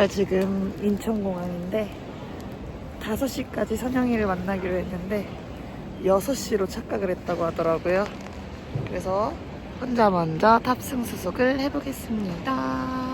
저 지금 인천공항인데 5시까지 선영이를 만나기로 했는데 6시로 착각을 했다고 하더라고요. 그래서 혼자 먼저 탑승 수속을 해보겠습니다.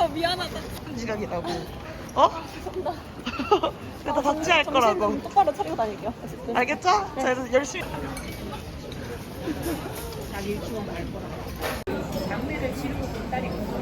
야 미안하다. 지각이라고. 어? 내가 닥치할 거라고. 정신 똑바로 차리고 다닐게요. 어쨌든. 알겠죠? 저희는 열심히. 자기 일주만 알 거라. 장례를 치르고 있다니까.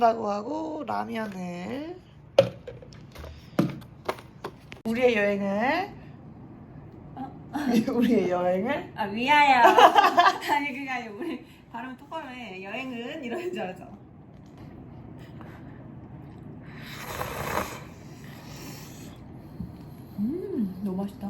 잔다고 하고 라면을 우리의 여행을 우리의 여행을? 아 위하여. 아니 그게 아니고 우리 발음 똑바로 해. 여행은 이러는 줄 알죠 음 너무 맛있다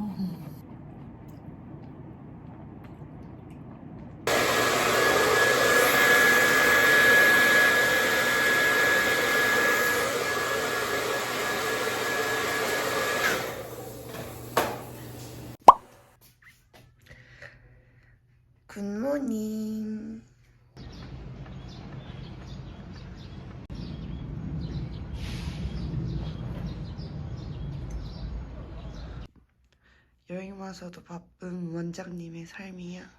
굿 모닝 여행 와서도 바쁜 원장님의 삶이야.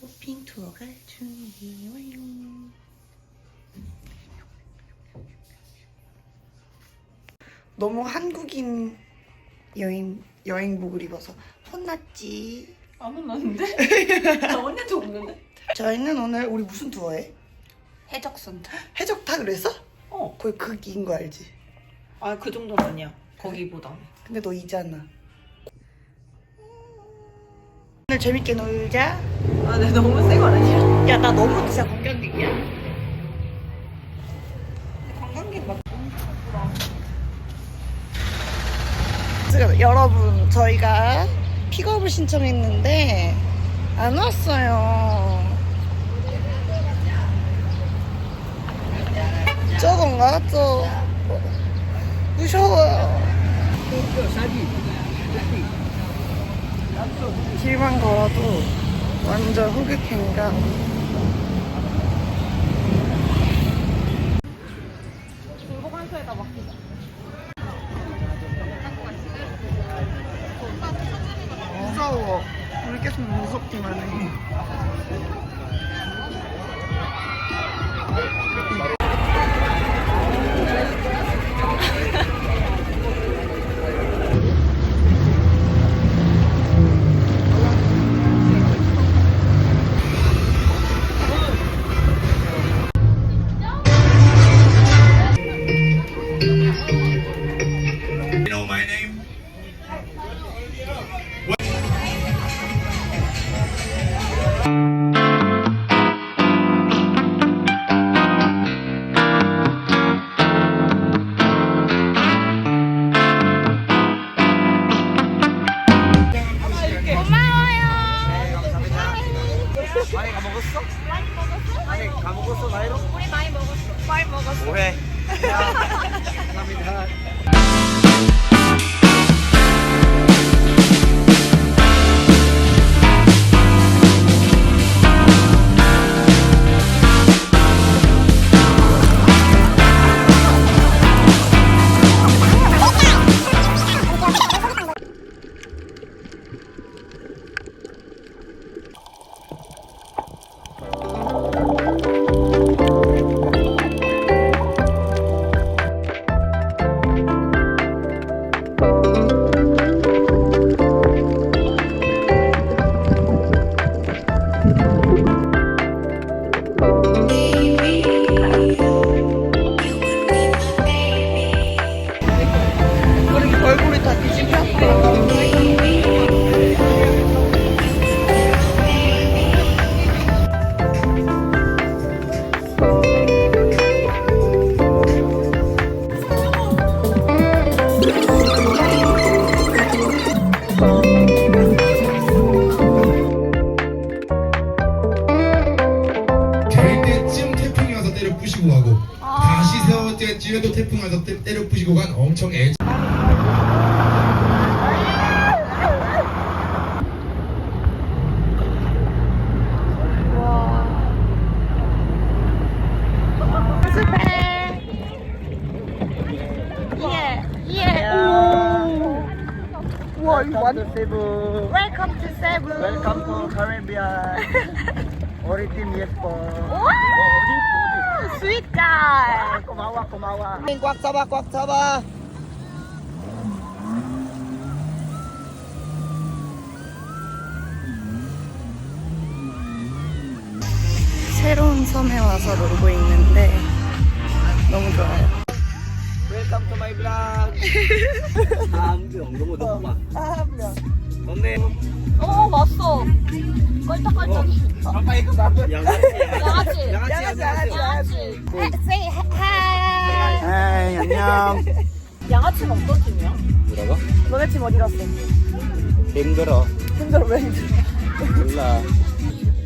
호핑 투어가 준비 완료 너무 한국인 여행 여행복을 입어서 혼났지. 안 혼났는데? 나 언니한테 없는데? 저희는 오늘 우리 무슨 투어해? 해적선트 해적타 그래서? 어. 거의 극인 거 알지? 아 그 정도는 아니야 거기보다 근데 너 이잖아. 오늘 재밌게 놀자. 아 내가 너무 센거 아니야? 야 나 너무 진짜 관광객이야. 관광객 맞 지금 여러분 저희가 픽업을 신청했는데 안 왔어요. 저건가 저 무서워요. 길만 걸어도 완전 흑흑행가. 불보관소에다 맡기자 무서워. 우리 계속 무섭기만 해. 많이 가먹었어? 많이 가먹었어 나이로? 우리 많이 먹었어 많이 먹었어 뭐해? 감사합니다. 와, 이거 완전 세부. 웰컴 투 세부. Welcome to Caribbean. 우리 팀 예뻐. 와, 스윗 가이. 고마워 고마워. 꽉 잡아 꽉 잡아. 새로운 섬에 와서 놀고 있는데 너무 좋아요. Welcome to my vlog. 한명 너무. 한 명. 언니. 어, 맞어. 껄떡껄떡. 아빠 이거 봐봐. 양아치. 양아치. 양아치 양아치. 양아치. Say hi. 에이 안녕. 양아치는 어떤 팀이야? 뭐라고? 너네 팀 어디 갔어? 힘들어. 힘들어 왜 힘들어? 몰라.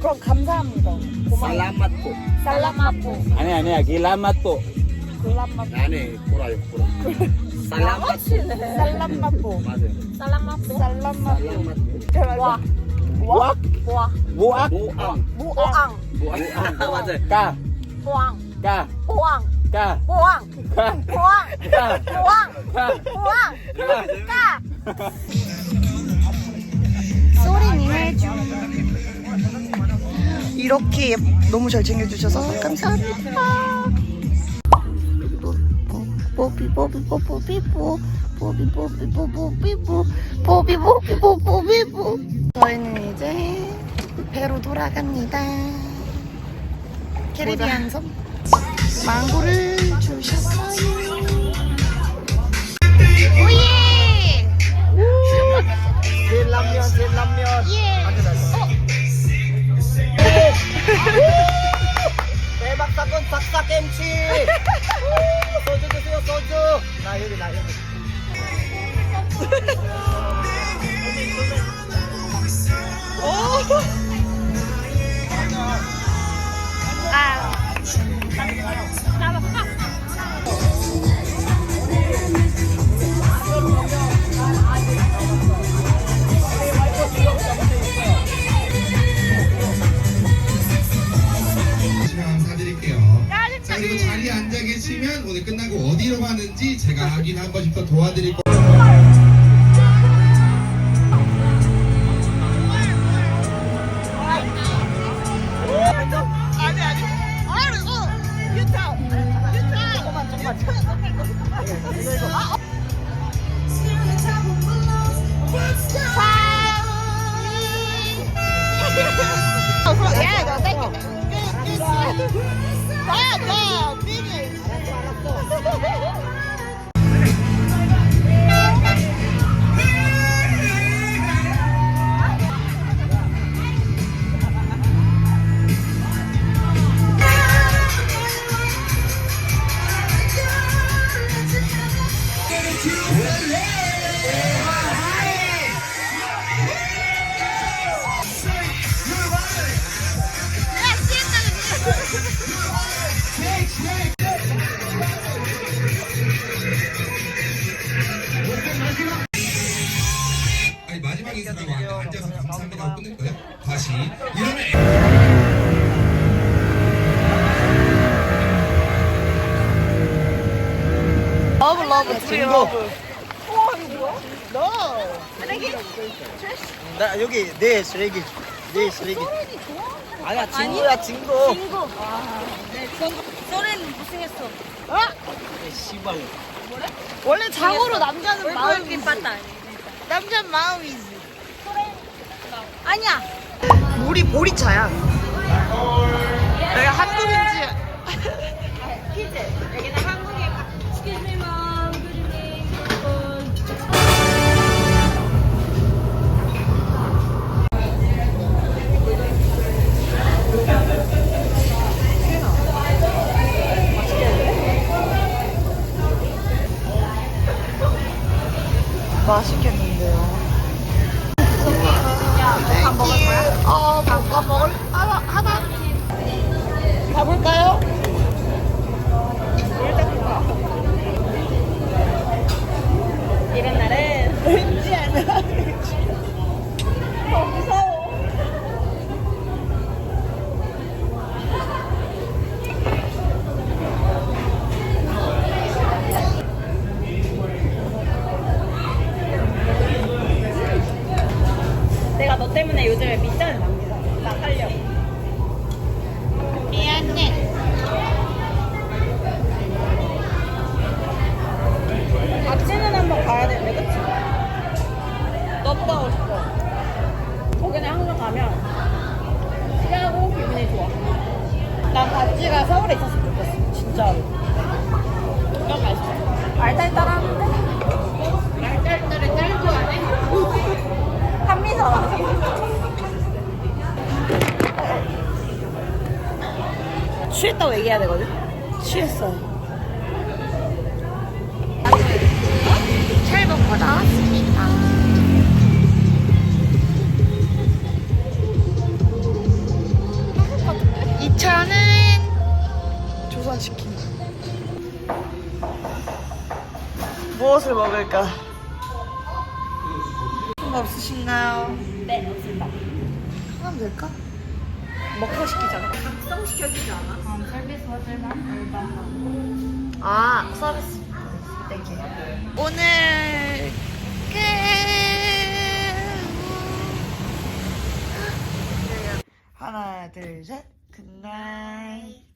그럼 감사합니다. 고마워. 살라마토. 살라마포. 아니 아니야 길라마토. 글라마포. 아니 꼬라요 꼬라. 살라마토. 살라마포. 맞아. 살라마포. 살라마포. 와. 와. 보아. 모악. 모악. 모앙. 모악. 맞아. 까. 보앙. 까. 보앙. 까. 보앙. 까. 보앙. 까. 보앙. 까. 보앙. 까. 까. 소리니 해줘. 이렇게 너무 잘 챙겨주셔서 감사합니다. 뽀삐 뽀삐 뽀삐 뽀 뽀삐 뽀삐 뽀삐 뽀 뽀삐 뽀삐 뽀삐 뽀 저희는 이제 배로 돌아갑니다. 캐리비안 섬 망고를 주셨어요. 오예! 셀라면 셀라면. 예! 어, 대 박 사건 삭삭 겜치. 우, 소주 드세요 소주. 나 여기 나 여기. 아. 그리고 자리에 앉아 계시면 오늘 끝나고 어디로 가는지 제가 확인 한 번씩 더 도와드릴 거. 아니 아니 러브 러브 트리 러브. 나 여기 내 쓰레기. 내 쓰레기. 아니야 친구야 친구. 소리는 우승했어. 씨발. 원래 장으로 남자는 마음이 빠다. 남자는 마음이지. 아니야. 우리 보리차야. 내가 한국인지. 맛있겠는 너무 가고 싶어. 거기는 항상 가면 시하고 기분이 좋아. 난 바지가 서울에 있었으면 좋겠어. 진짜로. 너무 맛있어. 알딸딸 하는데? 알딸딸에 딸 좋아하네? 한미서. 취했다고 얘기해야 되거든? 취했어. 어? 찰 먹고 나왔습니다. 이 차는 조선치킨. 무엇을 먹을까? 뭐 없으신가요? 네, 없습니다. 하면 될까? 먹고 시키잖아. 각성 시켜주지 않아? 아, 서비스. 땡큐. 오늘 끝. 하나, 둘, 셋. 굿나잇.